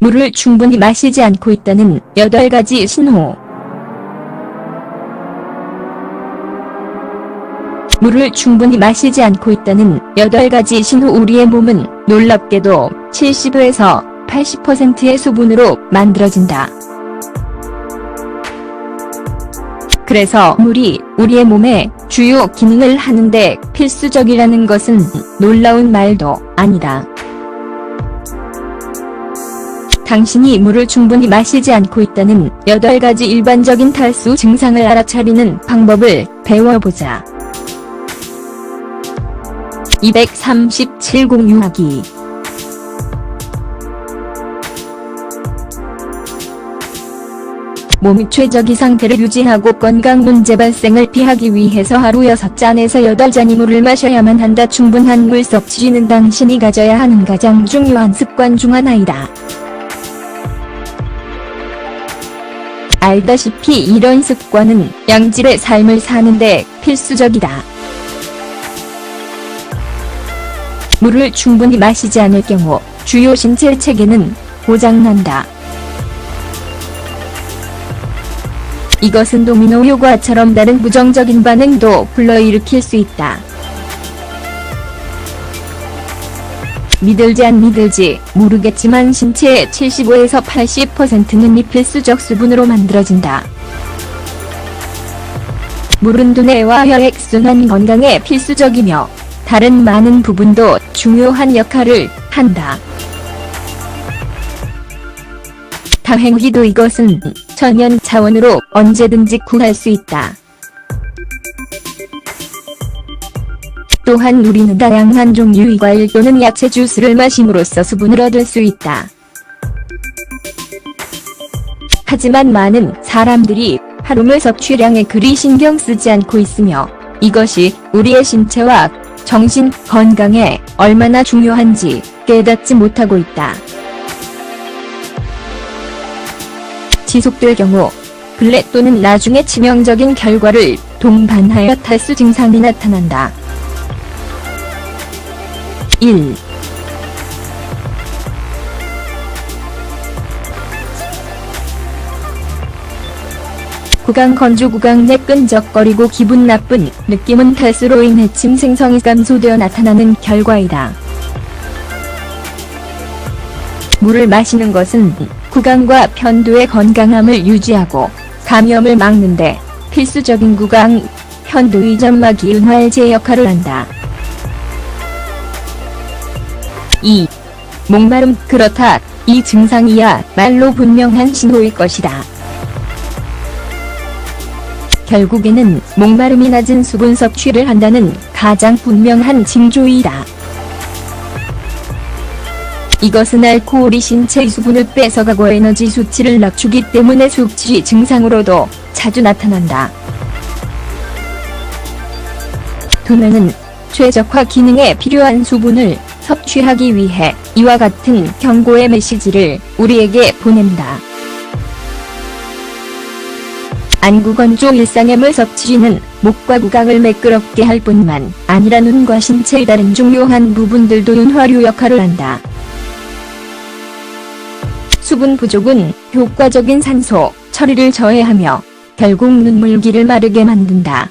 물을 충분히 마시지 않고 있다는 8가지 신호. 물을 충분히 마시지 않고 있다는 8가지 신호 우리의 몸은 놀랍게도 70에서 80%의 수분으로 만들어진다. 그래서 물이 우리의 몸의 주요 기능을 하는데 필수적이라는 것은 놀라운 말도 아니다. 당신이 물을 충분히 마시지 않고 있다는 8가지 일반적인 탈수 증상을 알아차리는 방법을 배워보자. 237 공유하기 몸의 최적의 상태를 유지하고 건강 문제 발생을 피하기 위해서 하루 6잔에서 8잔의 물을 마셔야만 한다. 충분한 물 섭취는 당신이 가져야 하는 가장 중요한 습관 중 하나이다. 알다시피 이런 습관은 양질의 삶을 사는데 필수적이다. 물을 충분히 마시지 않을 경우 주요 신체 체계는 고장난다. 이것은 도미노 효과처럼 다른 부정적인 반응도 불러일으킬 수 있다. 믿을지 안 믿을지 모르겠지만 신체의 75에서 80%는 이 필수적 수분으로 만들어진다. 물은 두뇌와 혈액순환 건강에 필수적이며 다른 많은 부분도 중요한 역할을 한다. 다행히도 이것은 천연 차원으로 언제든지 구할 수 있다. 또한 우리는 다양한 종류의 과일 또는 야채 주스를 마심으로써 수분을 얻을 수 있다. 하지만 많은 사람들이 하루물 섭취량에 그리 신경 쓰지 않고 있으며 이것이 우리의 신체와 정신 건강에 얼마나 중요한지 깨닫지 못하고 있다. 지속될 경우 근래 또는 나중에 치명적인 결과를 동반하여 탈수 증상이 나타난다. 1. 구강 건조 구강 내 끈적거리고 기분 나쁜 느낌은 탈수로 인해 침 생성이 감소되어 나타나는 결과이다. 물을 마시는 것은 구강과 편도의 건강함을 유지하고 감염을 막는데 필수적인 구강, 편도의 점막 이 윤활제 역할을 한다. 2. 목마름 그렇다. 이 증상이야 말로 분명한 신호일 것이다. 결국에는 목마름이 낮은 수분 섭취를 한다는 가장 분명한 징조이다. 이것은 알코올이 신체의 수분을 뺏어가고 에너지 수치를 낮추기 때문에 숙취 증상으로도 자주 나타난다. 두뇌는 최적화 기능에 필요한 수분을 섭취하기 위해 이와 같은 경고의 메시지를 우리에게 보낸다. 안구건조 일상의 물 섭취는 목과 구강을 매끄럽게 할 뿐만 아니라 눈과 신체의 다른 중요한 부분들도 윤화류 역할을 한다. 수분 부족은 효과적인 산소 처리를 저해하며 결국 눈물기를 마르게 만든다.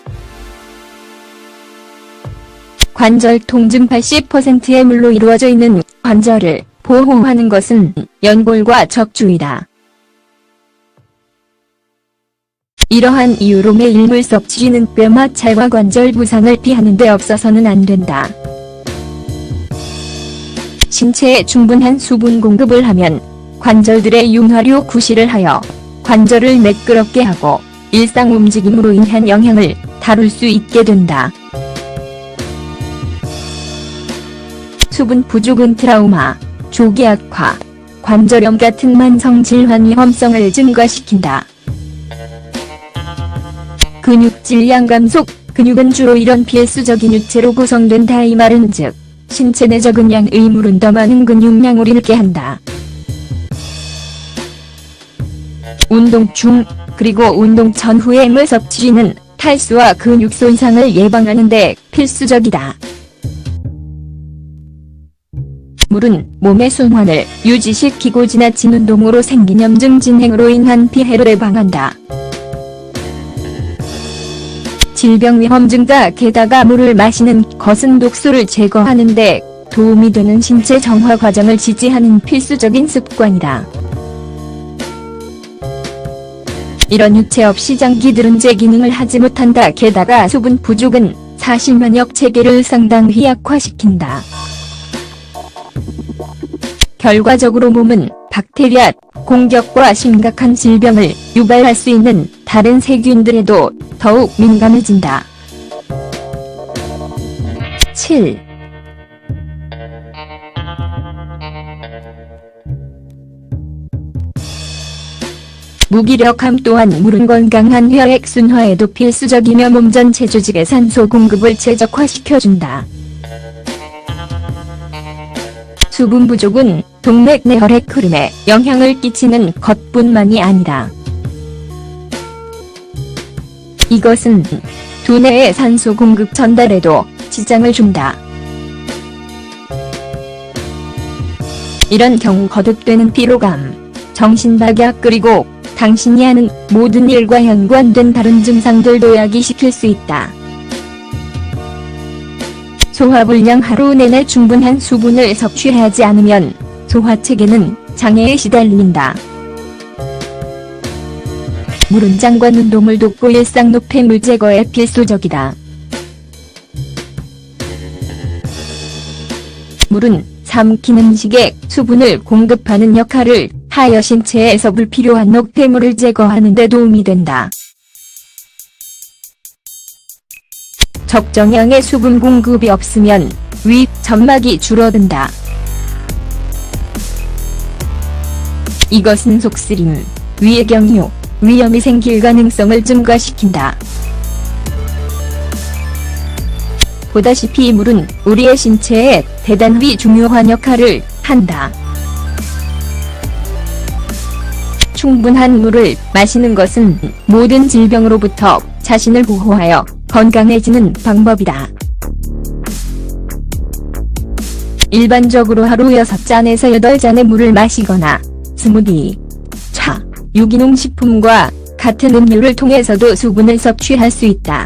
관절 통증 80%의 물로 이루어져 있는 관절을 보호하는 것은 연골과 적주이다. 이러한 이유로 매일 물 섭취는 뼈 마찰과 관절 부상을 피하는 데 없어서는 안 된다. 신체에 충분한 수분 공급을 하면 관절들의 윤활유 구실을 하여 관절을 매끄럽게 하고 일상 움직임으로 인한 영향을 다룰 수 있게 된다. 수분 부족은 트라우마, 조기 악화, 관절염 같은 만성 질환 위험성을 증가시킨다. 근육질 양 감속, 근육은 주로 이런 필수적인 유체로 구성된다 이 말은 즉, 신체 내 적은 양의 물은 더 많은 근육량을 잃게 한다. 운동 중, 그리고 운동 전후의 물 섭취는 탈수와 근육 손상을 예방하는 데 필수적이다. 물은 몸의 순환을 유지시키고 지나친 운동으로 생긴 염증 진행으로 인한 피해를 예방한다. 질병 위험 증가 게다가 물을 마시는 것은 독소를 제거하는 데 도움이 되는 신체 정화 과정을 지지하는 필수적인 습관이다. 이런 유체 없이 장기들은 제 기능을 하지 못한다. 게다가 수분 부족은 사실 면역 체계를 상당히 약화시킨다. 결과적으로 몸은 박테리아 공격과 심각한 질병을 유발할 수 있는 다른 세균들에도 더욱 민감해진다. 7. 무기력함 또한 물은 건강한 혈액 순화에도 필수적이며 몸 전체 조직의 산소 공급을 최적화시켜준다. 수분 부족은 동맥 내 혈액 흐름에 영향을 끼치는 것뿐만이 아니라 이것은 두뇌의 산소 공급 전달에도 지장을 준다. 이런 경우 거듭되는 피로감, 정신박약 그리고 당신이 하는 모든 일과 연관된 다른 증상들도 야기시킬 수 있다. 소화불량 하루 내내 충분한 수분을 섭취하지 않으면 소화체계는 장애에 시달린다. 물은 장과 운동을 돕고 일상 노폐물 제거에 필수적이다. 물은 삼키는 음식에 수분을 공급하는 역할을 하여 신체에서 불필요한 노폐물을 제거하는 데 도움이 된다. 적정량의 수분 공급이 없으면 위, 점막이 줄어든다. 이것은 속쓰림, 위의 경유, 위염이 생길 가능성을 증가시킨다. 보다시피 물은 우리의 신체에 대단히 중요한 역할을 한다. 충분한 물을 마시는 것은 모든 질병으로부터 자신을 보호하여 건강해지는 방법이다. 일반적으로 하루 6잔에서 8잔의 물을 마시거나 스무디, 차, 유기농 식품과 같은 음료를 통해서도 수분을 섭취할 수 있다.